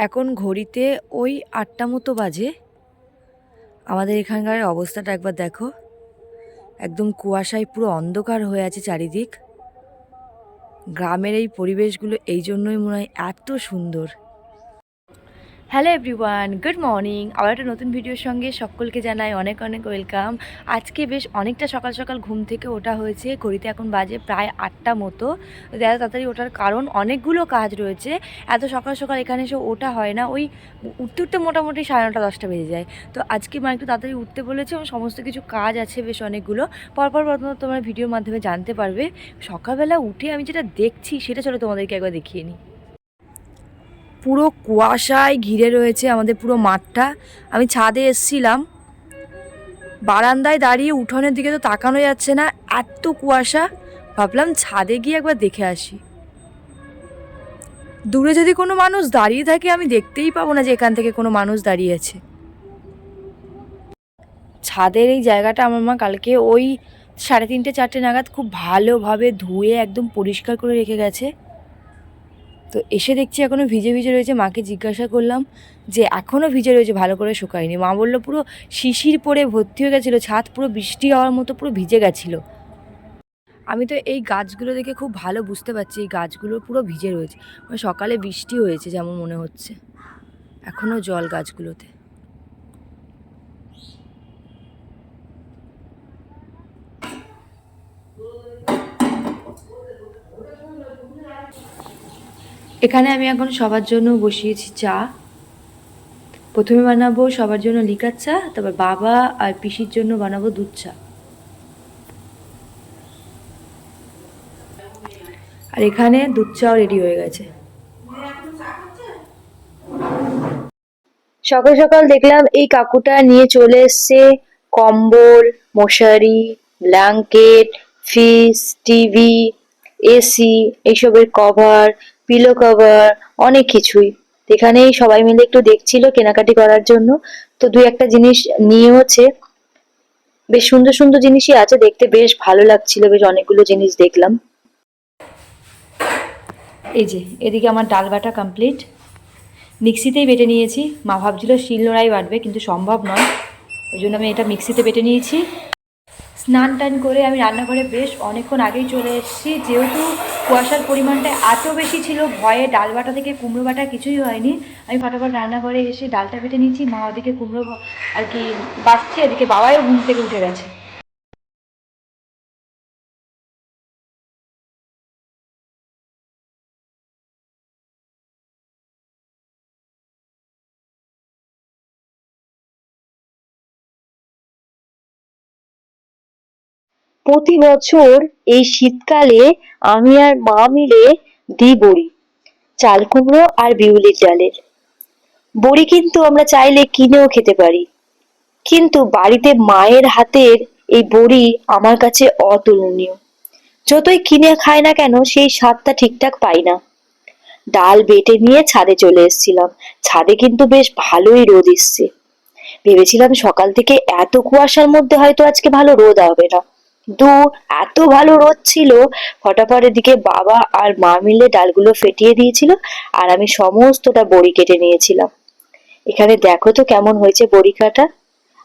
এখন ঘড়িতে ওই আটটা মতো বাজে। আমাদের এখানকার অবস্থাটা একবার দেখো। একদম কুয়াশায় পুরো অন্ধকার হয়ে আছে চারিদিক। গ্রামের এই পরিবেশগুলো এই জন্যই মনে হয় এত সুন্দর। হ্যালো এভরিওয়ান গুড মর্নিং আবার একটা নতুন ভিডিওর সঙ্গে সকলকে জানাই অনেক অনেক ওয়েলকাম আজকে বেশ অনেকটা সকাল সকাল ঘুম থেকে ওঠা হয়েছে। ঘড়িতে এখন বাজে প্রায় আটটা মতো। এত তাড়াতাড়ি ওঠার কারণ অনেকগুলো কাজ রয়েছে। এত সকাল সকাল এখানে এসে ওঠা হয় না। ওই উঠতে উঠতে মোটামুটি সাড়ে নটা, দশটা বেজে যায়। তো আজকে মা একটু তাড়াতাড়ি উঠতে বলেছে এবং সমস্ত কিছু কাজ আছে বেশ অনেকগুলো। পরপর পর তোমরা ভিডিওর মাধ্যমে জানতে পারবে। সকালবেলা উঠে আমি যেটা দেখছি সেটা চলো তোমাদেরকে একবার দেখিয়ে নিই। পুরো কুয়াশায় ঘিরে রয়েছে আমাদের পুরো মাঠটা। আমি ছাদে এসছিলাম। বারান্দায় দাঁড়িয়ে উঠোনের দিকে তো তাকানো যাচ্ছে না। এত কুয়াশা। ভাবলাম ছাদে গিয়ে একবার দেখে আসি। দূরে যদি কোনো মানুষ দাঁড়িয়ে থাকে, আমি দেখতেই পাবো না যে এখান থেকে কোনো মানুষ দাঁড়িয়ে আছে। ছাদের এই জায়গাটা আমার মা কালকে ওই সাড়ে তিনটে, চারটে নাগাদ খুব ভালোভাবে ধুয়ে একদম পরিষ্কার করে রেখে গেছে। তো এসে দেখছি এখনও ভিজে ভিজে রয়েছে, মাকে জিজ্ঞাসা করলাম যে এখনও ভিজে রয়েছে, ভালো করে শুকায়নি। মা বলল, পুরো শিশির পরে ভর্তি হয়ে গেছিল, ছাদ পুরো বৃষ্টি হওয়ার মতো পুরো ভিজে গেছিল। আমি তো এই গাছগুলো দেখে খুব ভালো বুঝতে পারছি, এই গাছগুলো পুরো ভিজে রয়েছে। মানে সকালে বৃষ্টি হয়েছে যেমন মনে হচ্ছে এখনও জল গাছগুলোতে। এখানে আমি এখন সবার জন্য বসিয়েছি চা। প্রথমে বানাবো সবার জন্য লিকার চা, তারপর বাবা আর পিসির জন্য বানাবো দুধ চা। আর এখানে দুধ চাও রেডি হয়ে গেছে। সকাল সকাল দেখলাম এই কাকুটা নিয়ে চলে এসছে কম্বল, মশারি, ব্ল্যাঙ্কেট, ফ্রিজ, টিভি, এসি, এইসবের কভার পিলো কভার অনেক কিছুই। এখানেই সবাই মিলে একটু দেখছিল কেনাকাটি করার জন্য। তো দুই একটা জিনিস নিয়েওছে। বেশ সুন্দর সুন্দর জিনিসই আছে, দেখতে বেশ ভালো লাগছিল, বেশ অনেকগুলো জিনিস দেখলাম। এই যে, এদিকে আমার ডাল বাটা কমপ্লিট মিক্সিতেই বেটে নিয়েছি। মা ভাবছিল শিল নোড়াই বাটবে, কিন্তু সম্ভব নয়। ওই জন্য আমি এটা মিক্সিতে বেটে নিয়েছি। স্নান টান করে আমি রান্নাঘরে বেশ অনেকক্ষণ আগেই চলে এসেছি। যেহেতু কুয়াশার পরিমাণটা এত বেশি ছিল, ভয়ে ডাল বাটা থেকে কুমড়ো বাটা কিছুই হয়নি। আমি ফটাফট রান্নাঘরে এসে ডালটা বেটে নিয়েছি মা ওদিকে কুমড়ো আর কি বাঁচছে, এদিকে বাবাও ঘুম থেকে উঠে গেছে। প্রতি বছর এই শীতকালে আমি আর মা মিলে দিই বড়ি, চাল কুমড়ো আর বিউলির ডালের। বড়ি কিন্তু আমরা চাইলে কিনেও খেতে পারি। কিন্তু বাড়িতে মায়ের হাতের এই বড়ি আমার কাছে অতুলনীয়। যতই কিনে খায় না কেন সেই স্বাদটা ঠিকঠাক পাই না। ডাল বেটে নিয়ে ছাদে চলে এসেছিলাম। ছাদে কিন্তু বেশ ভালোই রোদ এসছে। ভেবেছিলাম সকাল থেকে এত কুয়াশার মধ্যে হয়তো আজকে ভালো রোদ হবে না। কিন্তু এত ভালো রোদ ছিল, ফটাফট এদিকে বাবা আর মা মিলে ডালগুলো ফেটিয়ে দিয়েছিল আর আমি সমস্তটা বড়ি কেটে নিয়েছিলাম। এখানে দেখো তো কেমন হয়েছে বড়ি কাটা।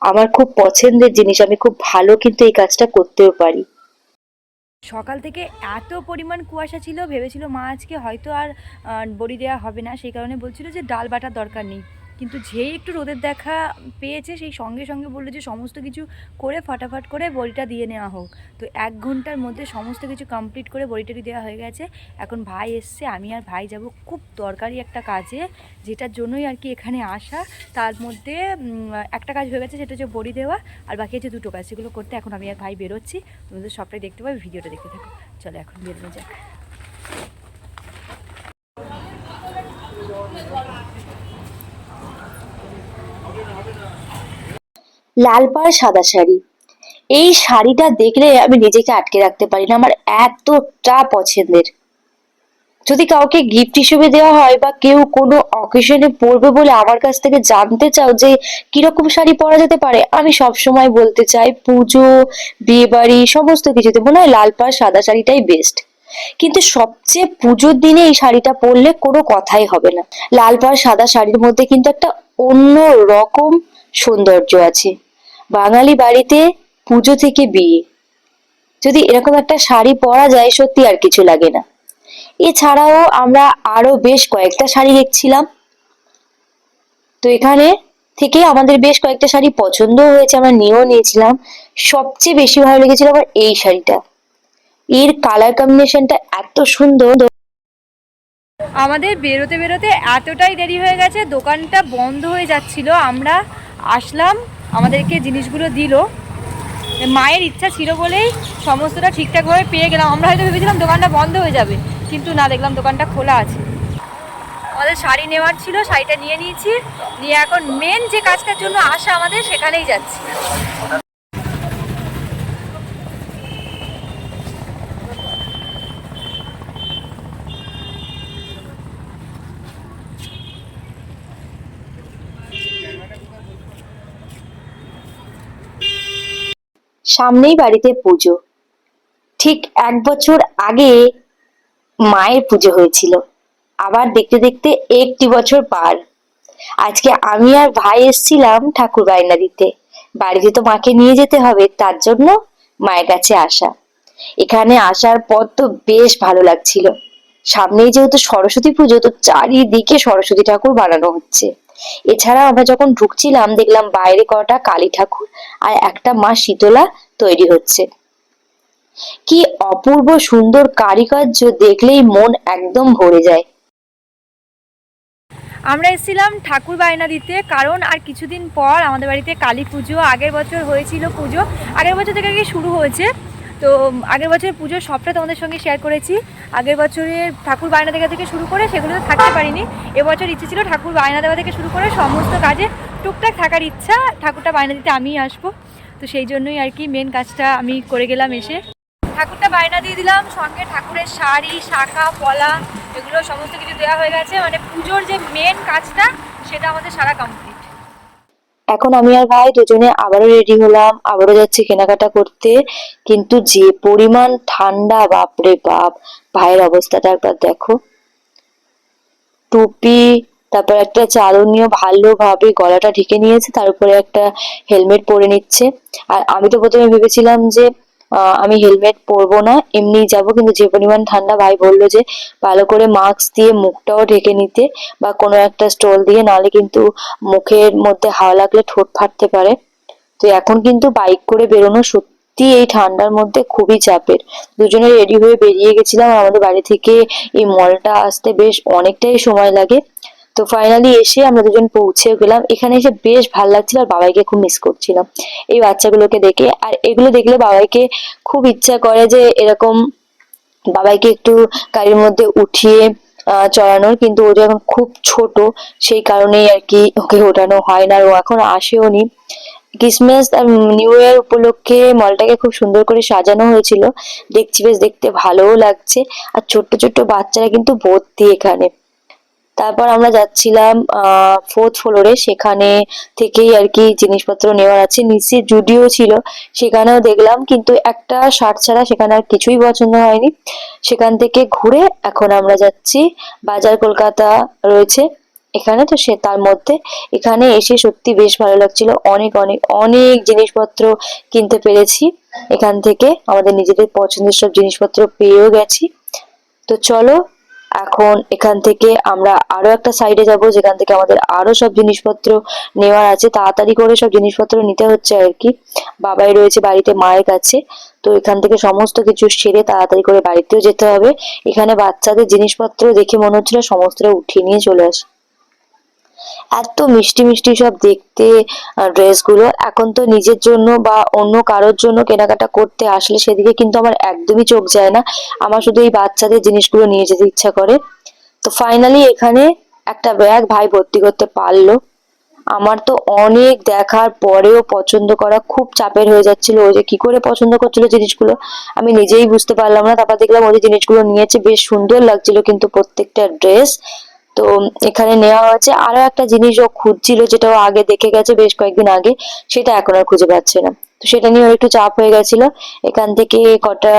আমার খুব পছন্দের জিনিস, আমি খুব ভালো কিন্তু এই কাজটা করতেও পারি। সকাল থেকে এত পরিমাণ কুয়াশা ছিল, ভেবেছিল মা আজকে হয়তো আর বড়ি দেওয়া হবে না। সেই কারণে বলছিল যে ডাল বাটার দরকার নেই। কিন্তু যেই একটু রোদের দেখা পেয়েছে, সেই সঙ্গে সঙ্গে বলল যে সমস্ত কিছু করে ফটাফট করে বড়িটা দিয়ে নেওয়া হোক। তো এক ঘণ্টার মধ্যে সমস্ত কিছু কমপ্লিট করে বড়িটারি দেওয়া হয়ে গেছে। এখন ভাই এসছে, আমি আর ভাই যাব খুব দরকারি একটা কাজে, যেটার জন্যই আর কি এখানে আসা। তার মধ্যে একটা কাজ হয়ে গেছে, সেটা হচ্ছে বড়ি দেওয়া, আর বাকি আছে দুটো কাজ। সেগুলো করতে এখন আমি আর ভাই বেরোচ্ছি। তোমাদের সবটাই দেখতে পাবে, ভিডিওটা দেখতে থাকো। চলো এখন বেরোনো যাক। লাল পাড় সাদা শাড়ি। এই শাড়িটা দেখলে আমি নিজেকে আটকে রাখতে পারি না, আমার এতটা পছন্দের। যদি কাউকে গিফট হিসেবে দেওয়া হয় বা কেউ কোনো অকেশনে পরবে বলে আমার কাছ থেকে জানতে চাও যে কীরকম শাড়ি পরা যেতে পারে, আমি সব সময় বলতে চাই পুজো বিয়ে বাড়ি সমস্ত কিছুতে মনে হয় লাল পাড় সাদা শাড়িটাই বেস্ট কিন্তু সবচেয়ে পুজোর দিনে এই শাড়িটা পরলে কোনো কথাই হবে না। লাল পাড় সাদা শাড়ির মধ্যে কিন্তু একটা অন্য রকম সৌন্দর্য আছে। বাঙালি বাড়িতে পুজো থেকে বিয়ে। যদি এরকম একটা শাড়ি পরা যায়, সত্যি আর কিছু লাগে না। এছাড়াও আমরা আরও বেশ কয়েকটা শাড়ি দেখছিলাম। তো এখানে থেকে আমাদের বেশ কয়েকটা শাড়ি পছন্দ হয়েছে, আমরা নিয়েও নিয়েছিলাম। সবচেয়ে বেশি ভালো লেগেছিল আমার এই শাড়িটা। এর কালার কম্বিনেশনটা এত সুন্দর। আমাদের বেরোতে বেরোতে এতটাই দেরি হয়ে গেছে, দোকানটা বন্ধ হয়ে যাচ্ছিল। আমরা আসলাম আমাদেরকে জিনিসগুলো দিল। মায়ের ইচ্ছা ছিল বলেই সমস্তটা ঠিকঠাকভাবে পেয়ে গেলাম। আমরা হয়তো ভেবেছিলাম দোকানটা বন্ধ হয়ে যাবে, কিন্তু না, দেখলাম দোকানটা খোলা আছে। আমাদের শাড়ি নেওয়ার ছিল, শাড়িটা নিয়ে নিয়েছি। নিয়ে এখন মেন যে কাজটার জন্য আসা আমাদের সেখানেই যাচ্ছি। সামনেই বাড়িতে পুজো। ঠিক এক বছর আগে মায়ের পুজো হয়েছিল। আবার দেখতে দেখতে একটি বছর পার। আজকে আমি আর ভাই এসছিলাম ঠাকুর বায়না দিতে। বাড়িতে তো মাকে নিয়ে যেতে হবে, তার জন্য মায়ের কাছে আসা। এখানে আসার পর তো বেশ ভালো লাগছিল। সামনেই যেহেতু সরস্বতী পুজো, তো চারিদিকে সরস্বতী ঠাকুর বানানো হচ্ছে। এছাড়া আমরা যখন ঢুকছিলাম, দেখলাম বাইরে কটা কালী ঠাকুর আর একটা মা শীতলা তৈরি হচ্ছে। কি অপূর্ব সুন্দর কারিকার্য দেখলেই মন একদম ভরে যায়। আমরা এসেছিলাম ঠাকুর বায়না দিতে, কারণ আর কিছুদিন পর আমাদের বাড়িতে কালী পুজো, আগের বছর হয়েছিল পুজো, আগের বছর থেকে কি শুরু হয়েছে। তো, আগের বছরের পুজোর সবটা তোমাদের সঙ্গে শেয়ার করেছি। আগের বছরের ঠাকুর বায়না দেখা থেকে শুরু করে সেগুলো তো থাকতে পারিনি। এবছর ইচ্ছে ছিল ঠাকুর বায়না দেওয়া থেকে শুরু করে সমস্ত কাজে টুকটাক থাকার ইচ্ছা, ঠাকুরটা বায়না দিতে আমিই আসব। তো সেই জন্যই আর কি মেন কাজটা আমি করে গেলাম এসে। ঠাকুরটা বায়না দিয়ে দিলাম, সঙ্গে ঠাকুরের শাড়ি, শাখা, পলা, এগুলো সমস্ত কিছু দেওয়া হয়ে গেছে। মানে পুজোর যে মেন কাজটা, সেটা আমাদের সারা কমপ্লিট এখন আমি আর ভাই দুজনে আবারও রেডি হলাম, আবারও যাচ্ছি কেনাকাটা করতে। কিন্তু যে পরিমাণ ঠান্ডা, বাপরে বাপ, ভাইয়ের অবস্থাটা একবার দেখো। টুপি তারপর একটা চালনীয় ভালোভাবে গলাটা ঢেকে নিয়েছে তার উপরে একটা হেলমেট পরে নিচ্ছে। আর আমি তো প্রথমে ভেবেছিলাম যে আমি হেলমেট পরবো না এমনি যাব, কিন্তু যে পরিমাণ ঠান্ডা ভাই বলল যে, ভালো করে মাস্ক দিয়ে মুখটাও ঢেকে নিতে বা কোনো একটা স্টল দিয়ে, নাহলে কিন্তু মুখের মধ্যে হাওয়া লাগলে ঠোঁট ফাটতে পারে। তো এখন কিন্তু বাইক করে বেরোনো সত্যি এই ঠান্ডার মধ্যে খুবই চাপের। দুজনে রেডি হয়ে বেরিয়ে গেছিলাম, আমাদের বাড়ি থেকে এই মলটা আসতে বেশ অনেকটাই সময় লাগে। তো ফাইনালি এসে আমরা দুজন পৌঁছে গেলাম। এখানে এসে বেশ ভালো লাগছিল আর বাবাইকে খুব মিস করছিলাম এই বাচ্চাগুলোকে দেখে আর এগুলো দেখলে বাবাইকে খুব ইচ্ছা করে যে এরকম বাবাইকে একটু গাড়ির মধ্যে উঠিয়ে চড়ানোর। কিন্তু ও যখন খুব ছোট, সেই কারণেই আর কি ওকে ওঠানো হয় না ও এখন আসেও নি। ক্রিসমাস আর নিউ ইয়ার উপলক্ষে মলটাকে খুব সুন্দর করে সাজানো হয়েছিল। দেখছি বেশ দেখতে ভালোও লাগছে। আর ছোট্ট ছোট্ট বাচ্চারা কিন্তু ভর্তি এখানে। তারপর আমরা যাচ্ছিলাম ফোর্থ ফ্লোরে সেখানে থেকেই আর কি জিনিসপত্র নেওয়ার আছে। নিচে জুডিও ছিল, সেখানেও দেখলাম, কিন্তু একটা শার্ট ছাড়া সেখানে আর কিছুই পছন্দ হয়নি। সেখান থেকে ঘুরে এখন আমরা যাচ্ছি, বাজার কলকাতা রয়েছে এখানে। তো সে, তার মধ্যে এখানে এসে সত্যি বেশ ভালো লাগছিল। অনেক অনেক অনেক জিনিসপত্র কিনতে পেরেছি। এখান থেকে আমাদের নিজেদের পছন্দের সব জিনিসপত্র পেয়েও গেছি। তো চলো এখন এখান থেকে আমরা আরও একটা সাইডে যাব, যেখান থেকে আমাদের আরও সব জিনিসপত্র নেওয়ার আছে। তাড়াতাড়ি করে সব জিনিসপত্র নিতে হচ্ছে আর কি। বাবাই রয়েছে বাড়িতে, মায়ের কাছে। তো এখান থেকে সমস্ত কিছু সেরে তাড়াতাড়ি করে বাড়িতেও যেতে হবে। এখানে বাচ্চাদের জিনিসপত্র দেখে মনে হচ্ছিল সমস্তটা উঠিয়ে নিয়ে চলে আসে। এত মিষ্টি মিষ্টি সব দেখতে ড্রেসগুলো। এখন তো নিজের জন্য বা অন্য কারোর জন্য কেনাকাটা করতে আসলে সেদিকে কিন্তু আমার একদমই চোখ যায় না। আমার শুধু এই বাচ্চাদের জিনিসগুলো নিয়ে যেতে ইচ্ছা করে। তো ফাইনালি এখানে একটা ব্যাগ ভাই ভর্তি করতে পারল। আমার তো অনেক দেখার পরেও পছন্দ করা খুব চাপের হয়ে যাচ্ছিল। ও যে কি করে পছন্দ করছিল জিনিসগুলো আমি নিজেই বুঝতে পারলাম না। তারপর দেখলাম ও যে জিনিসগুলো নিয়েছে, বেশ সুন্দর লাগছিল কিন্তু প্রত্যেকটা ড্রেস তো এখানে নেওয়া হয়েছে। আরও একটা জিনিস ও খুঁজছিল, যেটা ও আগে দেখে গেছে বেশ কয়েকদিন আগে, সেটা এখন আর খুঁজে পাচ্ছে না। তো সেটা নিয়ে একটু চাপ হয়ে গেছিল। এখান থেকে কটা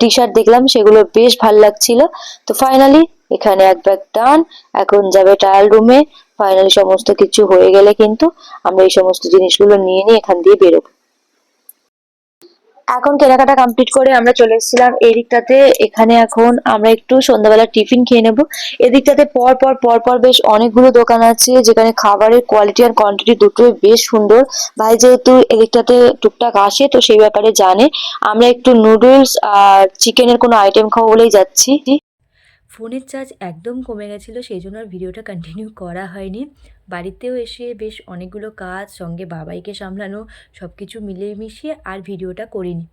টি শার্ট দেখলাম, সেগুলো বেশ ভালো লাগছিল। তো ফাইনালি এখানে এক ব্যাগ টান এখন যাবে ট্রায়াল রুমে ফাইনালি সমস্ত কিছু হয়ে গেলে কিন্তু আমরা এই সমস্ত জিনিসগুলো নিয়ে নিয়ে এখান দিয়ে বেরোবো। এখন কেনাকাটা কমপ্লিট করে আমরা চলে এসেছিলাম এই দিকটাতে এখানে এখন আমরা একটু সন্ধ্যাবেলা টিফিন খেয়ে নেব। এদিকটাতে পর পর পর পর বেশ অনেকগুলো দোকান আছে, যেখানে খাবারের কোয়ালিটি আর কোয়ান্টিটি দুটোই বেশ সুন্দর। ভাই যেহেতু এদিকটাতে টুকটাক আসে, তো সেই ব্যাপারে জানে। আমরা একটু নুডলস আর চিকেনের কোনো আইটেম খাব বলেই যাচ্ছি। ফোনের চার্জ একদম কমে গেছিল, সেই জন্য আর ভিডিওটা কন্টিনিউ করা হয়নি। বাড়িতেও এসে বেশ অনেকগুলো কাজ, সঙ্গে বাবাইকে সামলানো সব কিছু মিলিয়ে মিশিয়ে আর ভিডিওটা করিনি।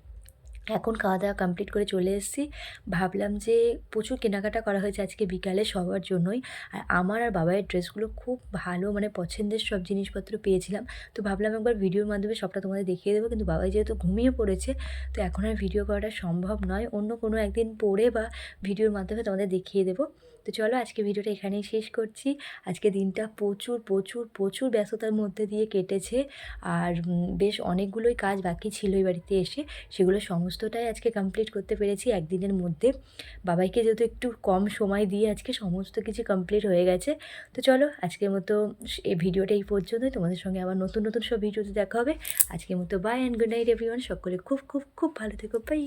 এখন খাওয়া দাওয়া কমপ্লিট করে চলে এসেছি। ভাবলাম যে প্রচুর কেনাকাটা করা হয়েছে আজকে বিকালে সবার জন্যই। আর আমার আর বাবাইয়ের ড্রেসগুলো খুব ভালো মানে পছন্দের সব জিনিসপত্র পেয়েছিলাম। তো ভাবলাম একবার ভিডিওর মাধ্যমে সবটা তোমাদের দেখিয়ে দেবো। কিন্তু বাবাই যেহেতু ঘুমিয়ে পড়েছে, তো এখন আর ভিডিও করাটা সম্ভব নয়। অন্য কোনো একদিন পরে বা ভিডিওর মাধ্যমে তোমাদের দেখিয়ে দেবো। তো চলো আজকে ভিডিওটা এখানেই শেষ করছি। আজকে দিনটা প্রচুর প্রচুর প্রচুর ব্যস্ততার মধ্যে দিয়ে কেটেছে আর বেশ অনেকগুলোই কাজ বাকি ছিল এই বাড়িতে এসে। সেগুলো সমস্তটাই আজকে কমপ্লিট করতে পেরেছি একদিনের মধ্যে। বাবাইকে যেহেতু একটু কম সময় দিয়ে আজকে সমস্ত কিছু কমপ্লিট হয়ে গেছে, তো চলো আজকের মতো এই ভিডিওটা এই পর্যন্তই। তোমাদের সঙ্গে আবার নতুন নতুন সব ভিডিওতে দেখা হবে। আজকের মতো bye and good night everyone সকলে খুব খুব খুব ভালো থেকো। বাই